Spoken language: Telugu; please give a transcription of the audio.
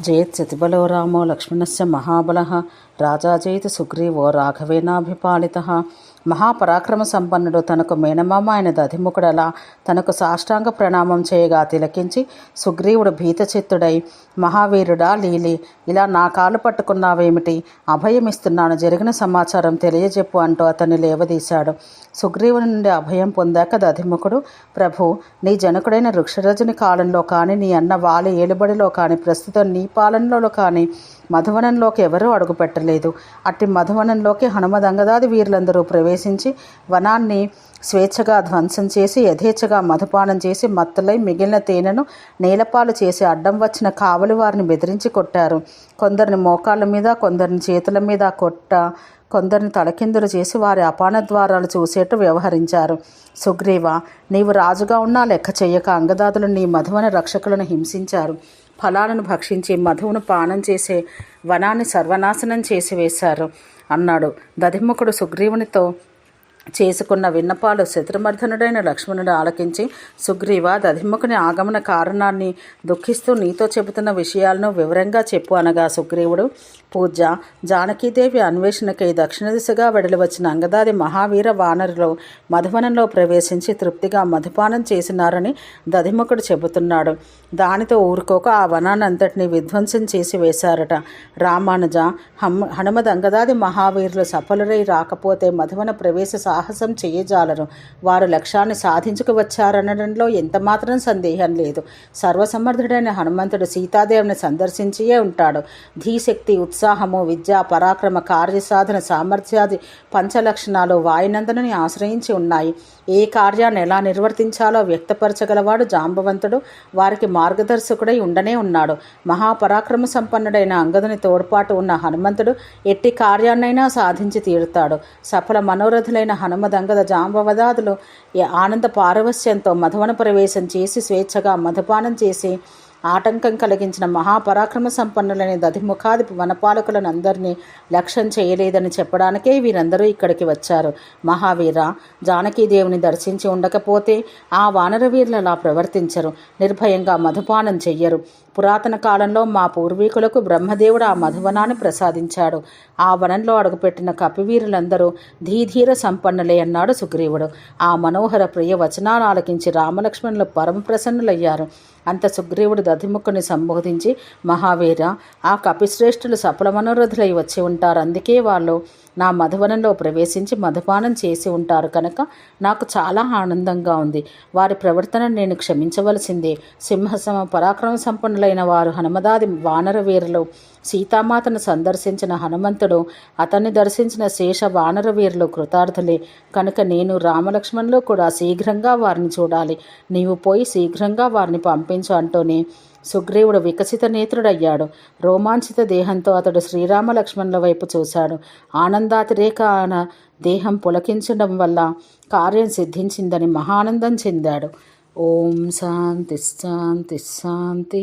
జయత్యతిబలో రామో లక్ష్మణస్య మహాబలः రాజా జయతి సుగ్రీవో రాఘవేనాభిపాలిత. మహాపరాక్రమ సంపన్నుడు తనకు మేనమామ ఆయన దధిముఖుడలా తనకు సాష్టాంగ ప్రణామం చేయగా తిలకించి సుగ్రీవుడు భీతచిత్తుడై మహావీరుడా లీలి ఇలా నా కాలు పట్టుకున్నావేమిటి? అభయమిస్తున్నాను జరిగిన సమాచారం తెలియజెప్పు అంటూ అతన్ని లేవదీశాడు. సుగ్రీవుని నుండి అభయం పొందాక దధిముఖుడు ప్రభు నీ జనకుడైన వృక్షరజుని కాలంలో కానీ నీ అన్న వాలి ఏలుబడిలో కానీ ప్రస్తుతం నీ పాలనలో కానీ మధువనంలోకి ఎవరూ అడుగుపెట్టలేదు అట్టి మధువనంలోకి హనుమదంగదాది వీరులందరూ ప్రవేశించి వనాన్ని స్వేచ్ఛగా ధ్వంసం చేసి యథేచ్ఛగా మధుపానం చేసి మత్తులై మిగిలిన తేనెను నేలపాలు చేసి అడ్డం వచ్చిన కావలి వారిని బెదిరించి కొట్టారు. కొందరిని మోకాళ్ళ మీద కొందరిని చేతుల మీద కొట్ట కొందరిని తలకిందులు చేసి వారి అపాన ద్వారాలు చూసేట్టు వ్యవహరించారు. సుగ్రీవ నీవు రాజుగా ఉన్నా లెక్క చెయ్యక అంగదాదులు నీ మధువన రక్షకులను హింసించారు. ఫలాలను భక్షించి మధువును పానం చేసే వనాన్ని సర్వనాశనం చేసి వేశారు అన్నాడు. దధిముఖుడు సుగ్రీవునితో చేసుకున్న విన్నపాలు శత్రుమర్ధనుడైన లక్ష్మణుడు ఆలకించి సుగ్రీవ దధిముఖుని ఆగమన కారణాన్ని దుఃఖిస్తూ నీతో చెబుతున్న విషయాలను వివరంగా చెప్పు అనగా సుగ్రీవుడు పూజ జానకీదేవి అన్వేషణకై దక్షిణ దిశగా వెడలి వచ్చిన అంగదాది మహావీర వానరులు మధువనంలో ప్రవేశించి తృప్తిగా మధుపానం చేసినారని దధిముఖుడు చెబుతున్నాడు. దానితో ఊరుకోక ఆ వనానంతటిని విధ్వంసం చేసి వేశారట. రామానుజ హమ్ హనుమద్ అంగదాది మహావీరులు సఫలురై రాకపోతే మధువన ప్రవేశ సాహసం చేయజాలరు. వారు లక్ష్యాన్ని సాధించుకు వచ్చారనడంలో ఎంతమాత్రం సందేహం లేదు. సర్వసమర్థుడైన హనుమంతుడు సీతాదేవిని సందర్శించియే ఉంటాడు. ధీశక్తి ఉత్సాహము విద్య పరాక్రమ కార్యసాధన సామర్థ్యాది పంచలక్షణాలు వాయునందనుని ఆశ్రయించి ఉన్నాయి. ఏ కార్యాన్ని ఎలా నిర్వర్తించాలో వ్యక్తపరచగలవాడు జాంబవంతుడు. వారికి మార్గదర్శకుడై ఉండనే ఉన్నాడు. మహాపరాక్రమ సంపన్నుడైన అంగదుని తోడ్పాటు ఉన్న హనుమంతుడు ఎట్టి కార్యాన్నైనా సాధించి తీరుతాడు. సఫల మనోరథులైన హనుమదంగద జాంబవదాదులు ఆనంద పారవస్యంతో మధువన ప్రవేశం చేసి స్వేచ్ఛగా మధుపానం చేసి ఆటంకం కలిగించిన మహాపరాక్రమ సంపన్నులని దధిముఖాది వనపాలకులను అందరినీ లక్ష్యం చేయలేదని చెప్పడానికే వీరందరూ ఇక్కడికి వచ్చారు. మహావీర జానకీదేవిని దర్శించి ఉండకపోతే ఆ వానరవీరులు అలా ప్రవర్తించరు. నిర్భయంగా మధుపానం చెయ్యరు. పురాతన కాలంలో మా పూర్వీకులకు బ్రహ్మదేవుడు ఆ మధువనాన్ని ప్రసాదించాడు. ఆ వనంలో అడుగుపెట్టిన కపివీరులందరూ ధీధీర సంపన్నులే అన్నాడు సుగ్రీవుడు. ఆ మనోహర ప్రియ వచనాలు ఆలకించి రామలక్ష్మణులు పరమ ప్రసన్నులయ్యారు. అంత సుగ్రీవుడు దధిముఖుని సంబోధించి మహావీర ఆ కపిశ్రేష్ఠులు సఫల మనోరథులై వచ్చి ఉంటారు. అందుకే వాళ్ళు నా మధువనంలో ప్రవేశించి మధుపానం చేసి ఉంటారు కనుక నాకు చాలా ఆనందంగా ఉంది. వారి ప్రవర్తనను నేను క్షమించవలసిందే. సింహసమ పరాక్రమ సంపన్నులైన వారు హనుమదాది వానర వీరులు సీతామాతను సందర్శించిన హనుమంతుడు అతన్ని దర్శించిన శేష వానరవీరులు కృతార్థులే. కనుక నేను రామలక్ష్మణులు కూడా శీఘ్రంగా వారిని చూడాలి. నీవు పోయి శీఘ్రంగా వారిని పంపించు అంటూనే సుగ్రీవుడు వికసిత నేత్రుడయ్యాడు. రోమాంచిత దేహంతో అతడు శ్రీరామ లక్ష్మణుల వైపు చూశాడు. ఆనందాతిరేక దేహం పులకించడం వల్ల కార్యం సిద్ధించిందని మహానందం చెందాడు. ఓం శాంతి శాంతి శాంతి.